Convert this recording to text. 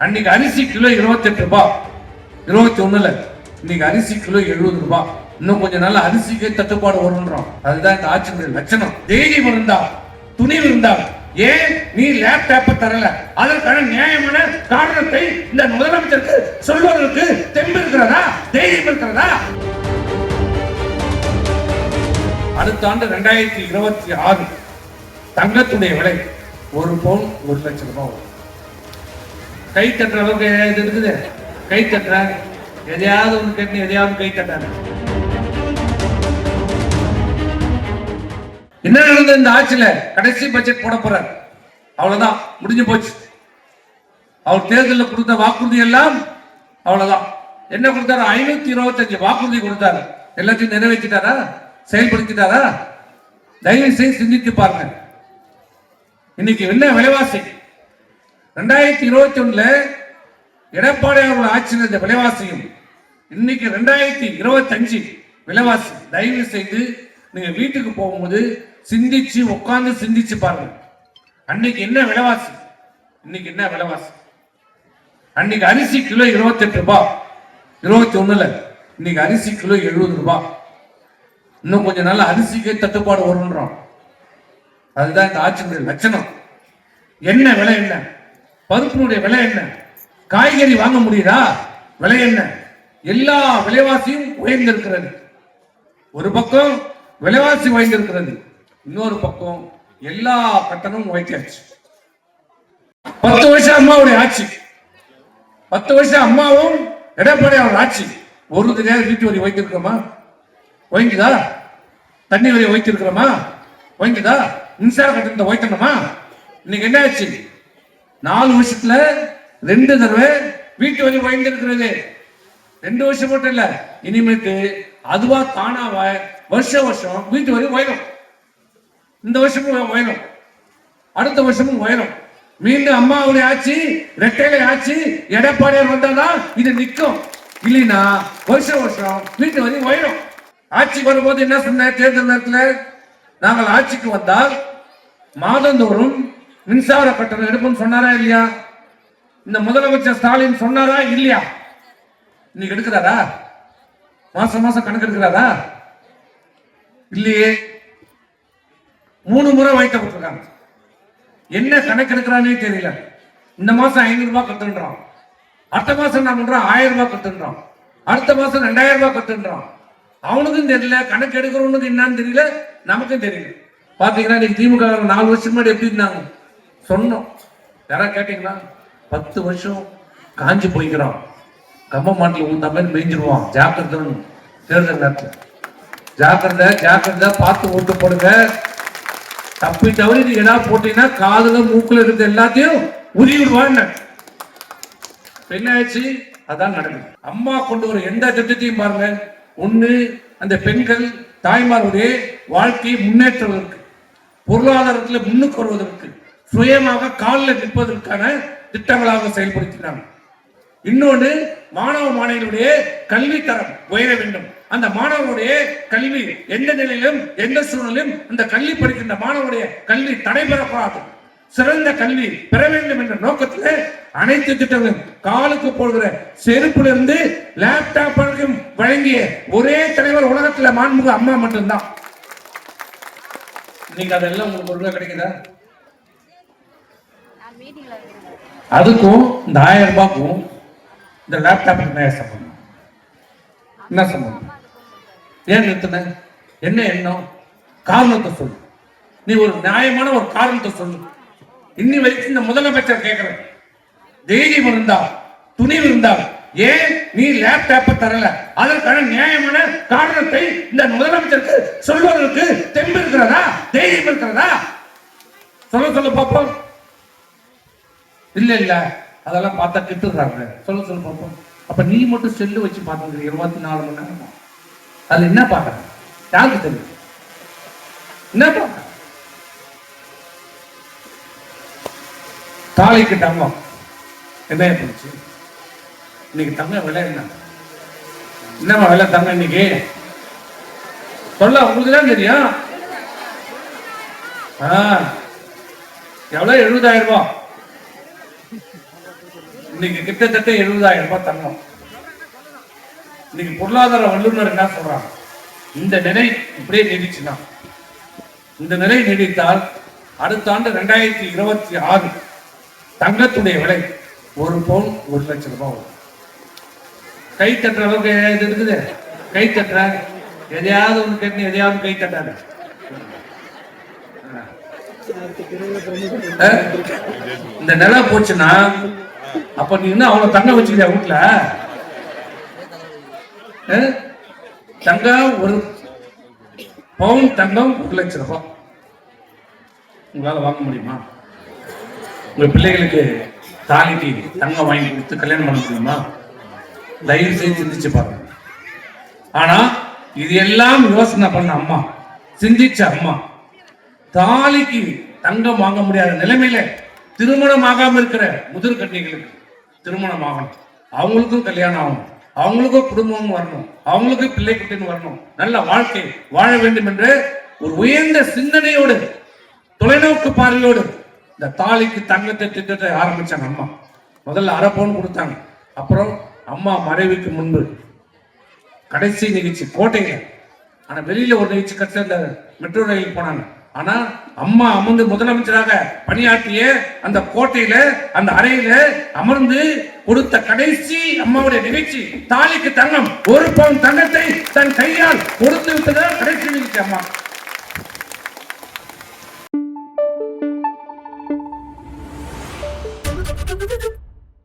அன்னைக்கு அரிசி கிலோ இருபத்தெட்டு ரூபாய் இருபத்தி ஒண்ணுல இன்னைக்கு அரிசி கிலோ எழுபது ரூபாய் இன்னும் கொஞ்ச நாள் அரிசிக்கு தட்டுப்பாடு வரும்ன்றோம் அதுதான் இந்த ஆட்சியுடைய லட்சணம். தைரியம் இருந்தா துணிவு இருந்தா ஏன் நீ லேப்டாப்ப தரல? அதற்கான நியாயமான காரணத்தை இந்த முதலமைச்சருக்கு சொல்வதற்கு தெம்பு இருக்கிறதா? தைரியம் இருக்கிறதா? அடுத்த ஆண்டு ரெண்டாயிரத்தி இருபத்தி ஆறு தங்கத்துடைய விலை ஒரு பவுன் ஒரு லட்சம் ரூபாய் வரும். கை தட்டுற அளவுக்கு இது இருக்குது? கை தட்டுற. எதையாவது ஒன்று கட்டி எதையாவது கை தட்டாரு என்ன நடந்தது இந்த ஆட்சியில? கடைசி பட்ஜெட் போட போறார். அவ்வளவுதான். முடிஞ்சு போச்சு. அவர் தேர்தலில் கொடுத்த வாக்குறுதி எல்லாம் அவ்வளவுதான். என்ன கொடுத்தாரு? ஐநூத்தி இருபத்தஞ்சு வாக்குறுதி கொடுத்தாரு. எல்லாத்தையும் நிறைவேற்றிட்டாரா? செயல்படுத்திட்டாரா? தயவு செய்து சிந்தித்து பாருங்க. இன்னைக்கு என்ன விலைவாசி? ரெண்டாயிரத்தி இருபத்தி ஒண்ணுல எடப்பாடி அவர்கள் ஆட்சி இருந்த விலைவாசியும் இன்னைக்கு ரெண்டாயிரத்தி இருபத்தி அஞ்சு விலைவாசி. தயவு செய்து நீங்க வீட்டுக்கு போகும்போது சிந்திச்சு உட்கார்ந்து சிந்திச்சு பாருங்க. அன்னைக்கு என்ன விலைவாசி? இன்னைக்கு என்ன விலைவாசி? அன்னைக்கு அரிசி கிலோ இருபத்தெட்டு ரூபாய் இருபத்தி ஒண்ணுல இன்னைக்கு அரிசி கிலோ எழுபது ரூபாய் இன்னும் கொஞ்ச நாள் அரிசிக்கு தட்டுப்பாடு வரும்ன்றோம். அதுதான் இந்த ஆட்சியினுடைய லட்சணம். என்ன விலை என்ன? பருப்பினுடைய விலை என்ன? காய்கறி வாங்க முடியுதா? விலை என்ன? எல்லா விலைவாசியும் உயர்ந்திருக்கிறது. ஒரு பக்கம் விலைவாசி உயர்ந்திருக்கிறது இன்னொரு பக்கம் எல்லா கட்டணமும் உயர்த்தியாச்சு. பத்து வருஷம் அம்மாவுடைய ஆட்சி. பத்து வருஷம் அம்மாவும் எடப்பாடி அவர் ஆட்சி. ஒரு நேரம் வீட்டு வரி வைத்திருக்கிறோமா வைங்குதா தண்ணி வரி வைத்திருக்கிறோமா வைங்குதா மின்சார கட்டணத்தை வைத்தணுமா இன்னைக்கு என்ன ஆச்சு நாலு வருஷத்துல ரெண்டு தடவை வீட்டு வரி வைந்திருக்கிறது ரெண்டு வருஷம் மட்டும் இல்ல இனிமேட்டு அதுவா தானாவா வருஷம் வருஷம் வீட்டு வரி உயரும் இந்த வருஷமும் உயரும் அடுத்த வருஷமும் உயரும் மீண்டும் அம்மாவுடைய ஆட்சி ரெட்டையில ஆட்சி எடப்பாடியார் வந்தாதான் இது நிற்கும் இல்லைன்னா வருஷம் வருஷம் வீட்டு வரி உயரும் ஆட்சிக்கு வரும்போது என்ன சொன்ன தேர்தல் நேரத்தில் நாங்கள் ஆட்சிக்கு வந்தால் மாதந்தோறும் மின்சார கட்டணம் எடுப்போம்னு சொன்னாரா இல்லையா? இந்த முதலமைச்சர் ஸ்டாலின் சொன்னாரா இல்லையா? இன்னைக்கு எடுக்கிறாரா? மாசம் மாசம் கணக்கு எடுக்கிறாரா? இல்லையே. மூணு முறை வைக்கப்பட்டிருக்காங்க என்ன கணக்கு எடுக்கிறானே தெரியல. இந்த மாசம் ஐநூறு ரூபாய் கட்டுன்றோம் அடுத்த மாசம் என்ன பண்றோம் ஆயிரம் ரூபாய் கட்டுன்றோம் அடுத்த மாசம் ரெண்டாயிரம் ரூபாய் கட்டுன்றோம் அவனுக்கும் தெரியல. கணக்கு எடுக்கிறவனுக்கு என்னன்னு தெரியல. நமக்கும் தெரியல. பாத்தீங்கன்னா இன்னைக்கு திமுக நாலு வருஷம் முன்னாடி எப்படி இருந்தாங்க? சொன்னோம். யாரா கேட்டீங்களா? பத்து வருஷம் காஞ்சி போய்க்கிறான். கம்ப மாட்டில் ஊந்த மாதிரி மேய்ஞ்சிருவான். ஜாக்கிரதை தேர்தல் நேரத்தில். ஜாக்கிரத ஜாக்கிரத பார்த்து ஓட்டு போடுங்க. தப்பி தவறி நீ ஏதாவது போட்டீங்கன்னா காதுல மூக்குல இருந்த எல்லாத்தையும் உருவி என்ன? ஆயிடுச்சு? அதான் நடக்குது. அம்மா கொண்டு வர எந்த திட்டத்தையும் பாருங்க. ஒண்ணு அந்த பெண்கள் தாய்மாருடைய வாழ்க்கையை முன்னேற்றுவதற்கு பொருளாதாரத்தில் முன்னுக்கு வருவதற்கு சுயமாக காலில் நிற்பதற்கான திட்டங்களாக செயல்படுத்தினாங்க. இன்னொன்று மாணவ மாணவியுடைய கல்வி தரம் உயர வேண்டும். அந்த மாணவருடைய கல்வி எந்த நிலையிலும் எந்த சூழலிலும் அந்த கல்வி படிக்கின்ற மாணவருடைய கல்வி தடைபெறக்கூடாது. சிறந்த கல்வி பெற வேண்டும் என்ற நோக்கத்தில் அனைத்து திட்டங்களும் காலுக்கு போடுகிற செருப்பிலிருந்து லேப்டாப் வரைக்கும் வழங்கிய ஒரே தலைவர் உலகத்துல மாண்புக அம்மா மட்டும்தான். நீங்க அதெல்லாம் உங்களுக்கு ஒரு கிடைக்குதா? அதுக்கும் இந்த ஆயிரம் ரூபாய்க்கும் இந்த லேப்டாப் என்ன சம்பந்தம்? என்ன சம்பந்தம்? ஏன் நிறுத்தின? என்ன எண்ணம்? காரணத்தை சொல்லு. நீ ஒரு நியாயமான ஒரு காரணத்தை சொல்லு. இன்னி வரைக்கும் இந்த முதலமைச்சர் கேட்கிறேன் தைரியம் இருந்தா துணிவு இருந்தா ஏன் நீ லேப்டாப்பை தரல? அதற்கான நியாயமான காரணத்தை இந்த முதலமைச்சருக்கு சொல்வதற்கு தெம்பு இருக்கிறதா? தைரியம் இருக்கிறதா? சொல்ல சொல்ல பார்ப்போம் இல்ல இல்ல. அதெல்லாம் பார்த்தா திட்டுறாங்க சொல்ல சொல்ல பார்ப்போம். அப்ப நீ மட்டும் செல்லு வச்சு பார்த்துக்கிற இருபத்தி நாலு மணி நேரம்? அதுல என்ன பார்க்கற? யாருக்கு தெரியும்? என்ன பார்க்க தாலிக்கு தங்கம். என்ன போச்சு இன்னைக்கு தங்கம் விலை என்ன? என்னம்மா விலை தங்கம் இன்னைக்கு? சொல்ல உங்களுக்கு தான் தெரியும். ஆ. எவ்வளவு? எழுபதாயிரம் ரூபாய். இன்னைக்கு கிட்டத்தட்ட எழுபதாயிரம் ரூபாய் தங்கம் இன்னைக்கு பொருளாதார வல்லுநர் என்ன சொல்றாங்க இந்த நிலை இப்படியே நீடிச்சுன்னா இந்த நிலை நீடித்தால் அடுத்த ஆண்டு ரெண்டாயிரத்தி இருபத்தி ஆறு தங்கத்துடைய விலை ஒரு பவுன் ஒரு லட்சம் ரூபாய் வரும். கை தட்டுற அளவுக்கு இது இருக்குது. கை தட்டுற. எதையாவது ஒன்று கேட்டு எதையாவது கை தட்டாது. இந்த நிலை போச்சுன்னா அப்ப நீ என்ன அவ்வளவு தங்க வச்சுக்கிறியா வீட்டுல தங்கம் ஒரு பவுன் தங்கம் ஒரு லட்சம் ரூபாய். உங்களால வாங்க முடியுமா? உங்க பிள்ளைகளுக்கு தாலிக்கு தங்கம் வாங்கி கொடுத்து கல்யாணம் பண்ண முடியுமா? தயவு செய்து சிந்திச்சு பாருங்க. ஆனா இது எல்லாம் யோசனை பண்ண அம்மா. சிந்திச்ச அம்மா. தாலிக்கு தங்கம் வாங்க முடியாத நிலைமையில திருமணம் ஆகாம இருக்கிற முதிர் கண்ணிகளுக்கு திருமணம் ஆகணும் அவங்களுக்கும் கல்யாணம் ஆகணும். அவங்களுக்கும் குடும்பமும் வரணும். அவங்களுக்கும் பிள்ளை குட்டின்னு வரணும். நல்ல வாழ்க்கை வாழ வேண்டும் என்று ஒரு உயர்ந்த சிந்தனையோடு தொலைநோக்கு பார்வையோடு இந்த தாலிக்கு தங்கத்தை திட்டத்தை ஆரம்பிச்சாங்க அம்மா. முதல்ல அரை பவுன் கொடுத்தாங்க. அப்புறம் அம்மா மறைவுக்கு முன்பு கடைசி நிகழ்ச்சி கோட்டையில. ஆனா வெளியில ஒரு நிகழ்ச்சி கடைசி அந்த மெட்ரோ ரயில் போனாங்க. ஆனா அம்மா அமர்ந்து முதலமைச்சராக பணியாற்றிய அந்த கோட்டையில அந்த அறையில அமர்ந்து கொடுத்த கடைசி அம்மாவுடைய நிகழ்ச்சி தாலிக்கு தங்கம் ஒரு பவுன் தங்கத்தை தன் கையால் கொடுத்து விட்டதா கடைசி நிகழ்ச்சி அம்மா.